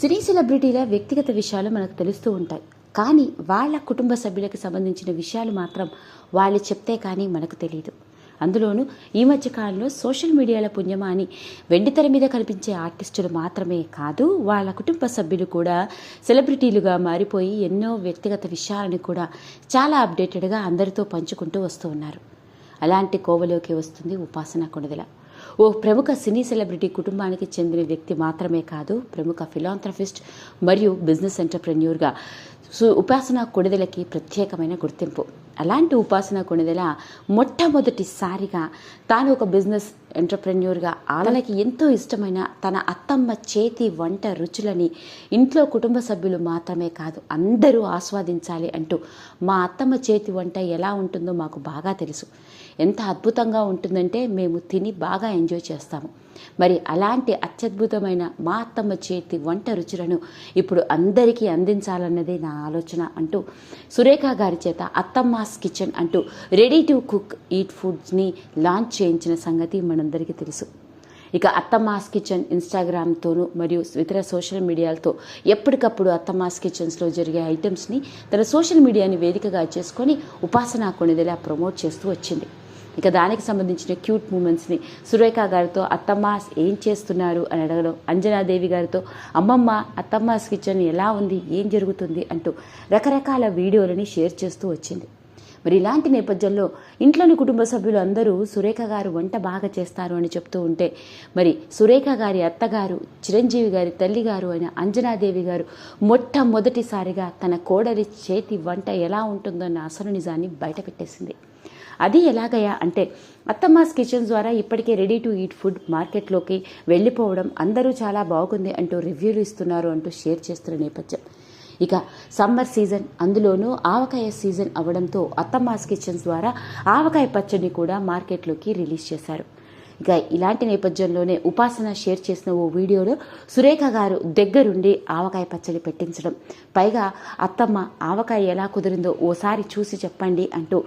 సినీ సెలబ్రిటీల వ్యక్తిగత విషయాలు మనకు తెలుస్తూ ఉంటాయి. కానీ వాళ్ళ కుటుంబ సభ్యులకు సంబంధించిన విషయాలు మాత్రం వాళ్ళు చెప్తే కానీ మనకు తెలియదు అందులోనూ ఈ మధ్య కాలంలో సోషల్ మీడియాల పుణ్యమా అని వెండితెర మీద కనిపించే ఆర్టిస్టులు మాత్రమే కాదు వాళ్ళ కుటుంబ సభ్యులు కూడా సెలబ్రిటీలుగా మారిపోయి ఎన్నో వ్యక్తిగత విషయాలను కూడా చాలా అప్డేటెడ్గా అందరితో పంచుకుంటూ వస్తూ ఉన్నారు. అలాంటి కోవలోకి వస్తుంది ఉపాసన కొణిదల. ఓ ప్రముఖ సినీ సెలబ్రిటీ కుటుంబానికి చెందిన వ్యక్తి మాత్రమే కాదు ప్రముఖ ఫిలాంథ్రఫిస్ట్ మరియు బిజినెస్ ఎంటర్ప్రెన్యూర్గా సు ఉపాసన కొణిదెలకి ప్రత్యేకమైన గుర్తింపు. అలాంటి ఉపాసన కొణిదెల మొట్టమొదటిసారిగా తాను ఒక బిజినెస్ ఎంటర్ప్రెన్యూర్గా ఆలకి ఎంతో ఇష్టమైన తన అత్తమ్మ చేతి వంట రుచులని ఇంట్లో కుటుంబ సభ్యులు మాత్రమే కాదు అందరూ ఆస్వాదించాలి అంటూ మా అత్తమ్మ చేతి వంట ఎలా ఉంటుందో మాకు బాగా తెలుసు. ఎంత అద్భుతంగా ఉంటుందంటే మేము తిని బాగా ఎంజాయ్ చేస్తాము. మరి అలాంటి అత్యద్భుతమైన మా అత్తమ్మ చేతి వంట రుచులను ఇప్పుడు అందరికీ అందించాలన్నదే నా ఆలోచన అంటూ సురేఖ గారి చేత అత్తమ్మాస్ కిచెన్ అంటూ రెడీ టు కుక్ ఈట్ ఫుడ్స్ని లాంచ్ చేయించిన సంగతి మనం మనందరికీ తెలుసు. ఇక అత్తమాస్ కిచెన్ ఇన్స్టాగ్రామ్తోనూ మరియు ఇతర సోషల్ మీడియాలతో ఎప్పటికప్పుడు అత్తమాస్ కిచెన్స్లో జరిగే ఐటమ్స్ని తన సోషల్ మీడియాని వేదికగా చేసుకొని ఉపాసన కొనిదెలా ప్రమోట్ చేస్తూ వచ్చింది. ఇక దానికి సంబంధించిన క్యూట్ మూమెంట్స్ని సురేఖ గారితో అత్తమ్మాస్ ఏం చేస్తున్నారు అని అడగడం అంజనాదేవి గారితో అమ్మమ్మ అత్తమ్మాస్ కిచెన్ ఎలా ఉంది ఏం జరుగుతుంది అంటూ రకరకాల వీడియోలని షేర్ చేస్తూ వచ్చింది. మరి ఇలాంటి నేపథ్యంలో ఇంట్లోని కుటుంబ సభ్యులు అందరూ సురేఖ గారు వంట బాగా చేస్తారు అని చెప్తూ ఉంటే మరి సురేఖ గారి అత్తగారు చిరంజీవి గారి తల్లి గారు అయిన అంజనాదేవి గారు మొట్టమొదటిసారిగా తన కోడలి చేతి వంట ఎలా ఉంటుందన్న అసలు నిజాన్ని బయటపెట్టేసింది. అది ఎలాగయ్యా అంటే అత్తమ్మాస్ కిచెన్స్ ద్వారా ఇప్పటికే రెడీ టు ఈట్ ఫుడ్ మార్కెట్లోకి వెళ్ళిపోవడం అందరూ చాలా బాగుంది అంటూ రివ్యూలు ఇస్తున్నారు అంటూ షేర్ చేస్తున్న నేపథ్యం. ఇక సమ్మర్ సీజన్ అందులోనూ ఆవకాయ సీజన్ అవడంతో అత్తమాస్ కిచెన్స్ ద్వారా ఆవకాయ పచ్చడిని కూడా మార్కెట్లోకి రిలీజ్ చేశారు. ఇక ఇలాంటి నేపథ్యంలోనే ఉపాసన షేర్ చేసిన ఓ వీడియోలో సురేఖ గారు దగ్గరుండి ఆవకాయ పచ్చడి పెట్టించడం. పైగా అత్తమ్మ ఆవకాయ ఎలా కుదిరిందో ఓసారి చూసి చెప్పండి అంటూ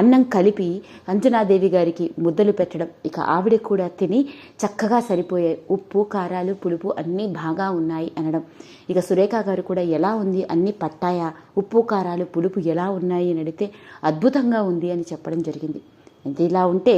అన్నం కలిపి అంజనాదేవి గారికి ముద్దలు పెట్టడం. ఇక ఆవిడ కూడా తిని చక్కగా సరిపోయాయి ఉప్పు కారాలు పులుపు అన్నీ బాగా ఉన్నాయి అనడం. ఇక సురేఖ గారు కూడా ఎలా ఉంది? అన్నీ పట్టాయా? ఉప్పు కారాలు పులుపు ఎలా ఉన్నాయి అని అడిగితే అద్భుతంగా ఉంది అని చెప్పడం జరిగింది. ఇది ఇలా ఉంటే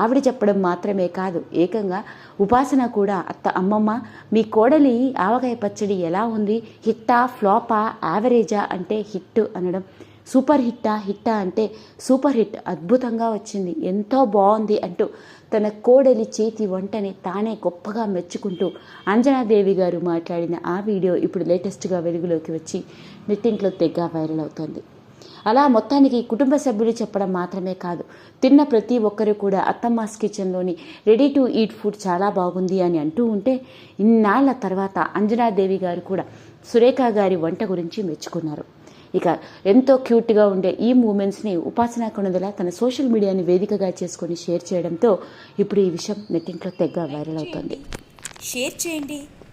ఆవిడ చెప్పడం మాత్రమే కాదు. ఏకంగా ఉపాసన కూడా అత్త అమ్మమ్మ మీ కోడలి ఆవకాయ పచ్చడి ఎలా ఉంది? హిట్టా ఫ్లాపా యావరేజా అంటే హిట్ అనడం. సూపర్ హిట్టా హిట్టా అంటే సూపర్ హిట్ అద్భుతంగా వచ్చింది. ఎంతో బాగుంది అంటూ తన కోడలి చేతి వంటని తానే గొప్పగా మెచ్చుకుంటూ అంజనాదేవి గారు మాట్లాడిన ఆ వీడియో ఇప్పుడు లేటెస్ట్గా వెలుగులోకి వచ్చి నెట్టింట్లో తెగ వైరల్ అవుతోంది. అలా మొత్తానికి కుటుంబ సభ్యులు చెప్పడం మాత్రమే కాదు తిన్న ప్రతి ఒక్కరు కూడా అత్తమ్మాస్ కిచెన్లోని రెడీ టు ఈట్ ఫుడ్ చాలా బాగుంది అని అంటూ ఉంటే ఇన్నాళ్ళ తర్వాత అంజనాదేవి గారు కూడా సురేఖ గారి వంట గురించి మెచ్చుకున్నారు. ఇక ఎంతో క్యూట్గా ఉండే ఈ మూమెంట్స్ని ఉపాసన కొనుదల తన సోషల్ మీడియాని వేదికగా చేసుకొని షేర్ చేయడంతో ఇప్పుడు ఈ విషయం నెట్టింట్లో తెగ వైరల్ అవుతుంది. షేర్ చేయండి.